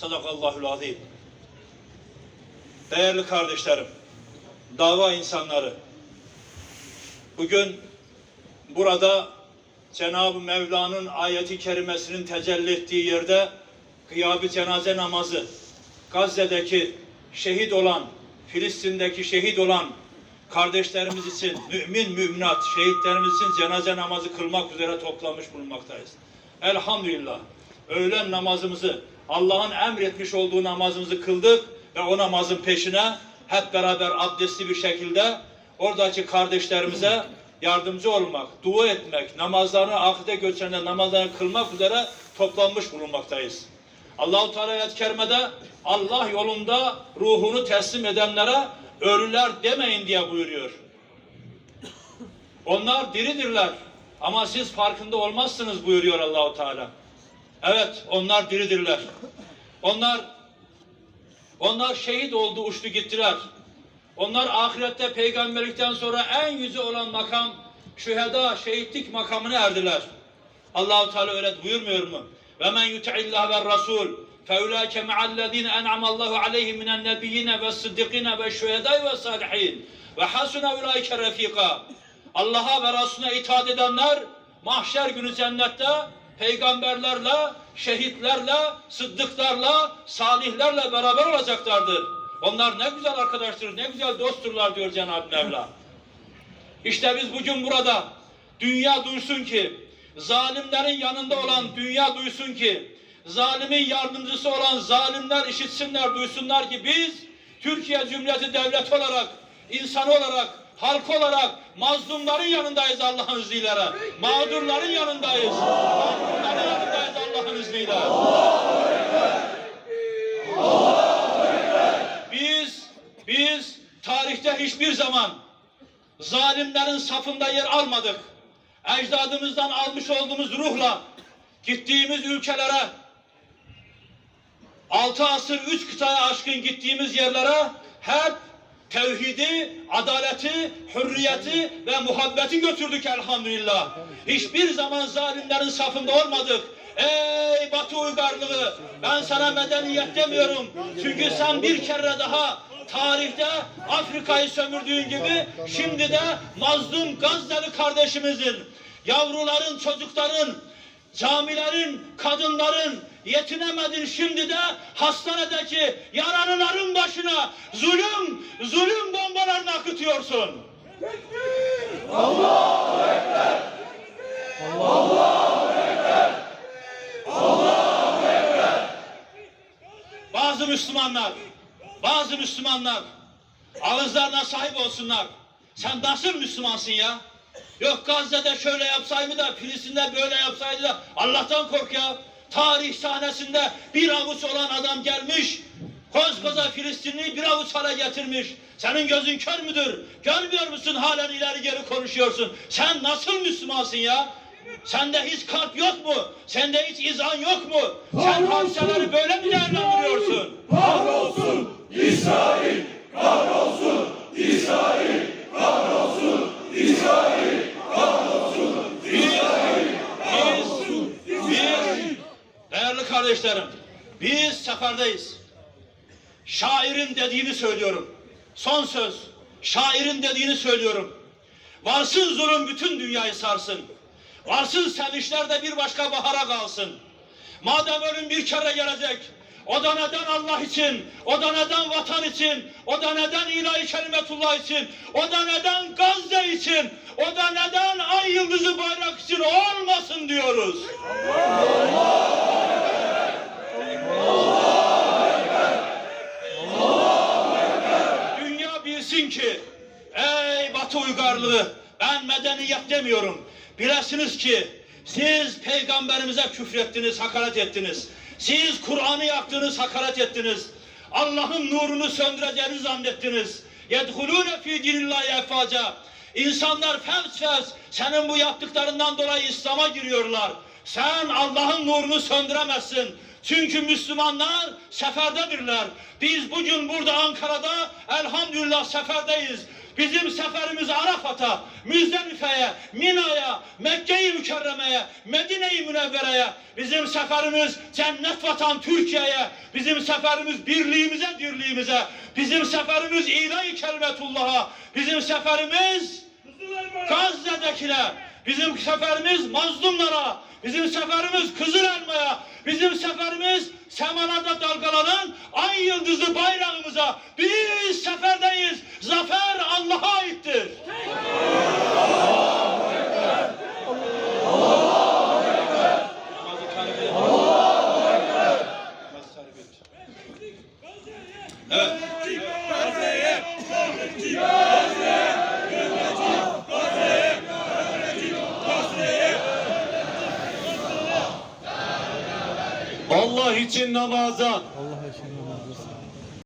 Sadakallahul azim. Değerli kardeşlerim, dava insanları, bugün burada Cenab-ı Mevla'nın ayeti kerimesinin tecelli ettiği yerde kıyabı cenaze namazı, Gazze'deki şehit olan, Filistin'deki şehit olan kardeşlerimiz için, mümin müminat, şehitlerimiz için cenaze namazı kılmak üzere toplamış bulunmaktayız. Elhamdülillah. Öğlen namazımızı, Allah'ın emretmiş olduğu namazımızı kıldık ve o namazın peşine hep beraber abdestli bir şekilde oradaki kardeşlerimize yardımcı olmak, dua etmek, namazlarını ahirete götürenler namazlarını kılmak üzere toplanmış bulunmaktayız. Allahu Teala ayet-i kerimede Allah yolunda ruhunu teslim edenlere ölüler demeyin diye buyuruyor. Onlar diridirler ama siz farkında olmazsınız buyuruyor Allahu Teala. Evet, onlar diridirler. Onlar onlar şehit oldu, uçtu gittiler. Onlar ahirette peygamberlikten sonra en yüce olan makam şüheda, şehitlik makamına erdiler. Allahu Teala öyle buyurmuyor mu? Ve men yuti'illah ve rasul feulaike ma'allezine en'amallahu aleyhim minen nebiyyine ve sıddıkine ve şühedai ve salihin ve hasune ulaike refika. Allah'a ve Resulüne itaat edenler mahşer günü cennette peygamberlerle, şehitlerle, sıddıklarla, salihlerle beraber olacaklardır. Onlar ne güzel arkadaştır, ne güzel dostturlar diyor Cenab-ı Mevla. İşte biz bugün burada dünya duysun ki, zalimlerin yanında olan dünya duysun ki, zalimin yardımcısı olan zalimler işitsinler, duysunlar ki biz Türkiye Cumhuriyeti Devleti olarak, insan olarak, halk olarak mazlumların yanındayız Allah'ın izniyle. Mağdurların yanındayız. Mağdurların yanındayız Allah'ın izniyle. Biz, biz tarihte hiçbir zaman zalimlerin safında yer almadık. Ecdadımızdan almış olduğumuz ruhla gittiğimiz ülkelere altı asır üç kıtaya aşkın gittiğimiz yerlere hep tevhidi, adaleti, hürriyeti ve muhabbeti götürdük elhamdülillah. Hiçbir zaman zalimlerin safında olmadık. Ey Batı uygarlığı ben sana medeniyet demiyorum. Çünkü sen bir kere daha tarihte Afrika'yı sömürdüğün gibi şimdi de mazlum Gazze'li kardeşimizin, yavruların, çocukların, camilerin, kadınların yetinemedin şimdi de hastanedeki yaralıların başına zulüm, zulüm bombalarını akıtıyorsun. Bazı Müslümanlar, bazı Müslümanlar ağızlarına sahip olsunlar. Sen nasıl Müslümansın ya? Yok Gazze'de şöyle yapsaydı da Filistin'de böyle yapsaydı da Allah'tan kork ya. Tarih sahnesinde bir avuç olan adam gelmiş. Koskoca Filistinli'yi bir avuç hale getirmiş. Senin gözün kör müdür? Görmüyor musun halen ileri geri konuşuyorsun? Sen nasıl Müslümansın ya? Sende hiç kalp yok mu? Sende hiç izan yok mu? Sen hadiseleri böyle mi değerlendiriyorsun? Kahrolsun İsrail! Kahrolsun İsrail! Kahrolsun İsrail! Kahrolsun Biz, biz, kardeşlerim, biz seferdeyiz. Şairin dediğini söylüyorum. Son söz, şairin dediğini söylüyorum. Varsın zulüm bütün dünyayı sarsın. Varsın sevinçler de bir başka bahara kalsın. Madem ölüm bir kere gelecek, o da neden Allah için, o da neden vatan için, o da neden ilahi kelimetullah için, o da neden Gazze için, o da neden ay yıldızı bayrak için olmasın diyoruz. Dünya bilsin ki, ey Batı uygarlığı, ben medeniyet demiyorum. Bilesiniz ki, siz peygamberimize küfrettiniz, hakaret ettiniz. Siz Kur'an'ı yaktınız, hakaret ettiniz. Allah'ın nurunu söndüreceğini zannettiniz. Yedhulûne fî dinillâhi efâca. İnsanlar fevz fevz senin bu yaptıklarından dolayı İslam'a giriyorlar. Sen Allah'ın nurunu söndüremezsin. Çünkü Müslümanlar seferdedirler. Biz bugün burada Ankara'da elhamdülillah seferdeyiz. Bizim seferimiz Arafat'a, Müzdelife'ye, Mina'ya, Mekke-i Mükerreme'ye, Medine-i Münevvere'ye, bizim seferimiz cennet vatan Türkiye'ye, bizim seferimiz birliğimize, dirliğimize, bizim seferimiz ilahi kelimetullah'a, bizim seferimiz Gazze'dekiler, bizim seferimiz mazlumlara, bizim seferimiz Kızıl Elma'ya, bizim seferimiz semanada dalgalanan ay yıldızlı bayrağımıza. Biz Niçin namaza? Allah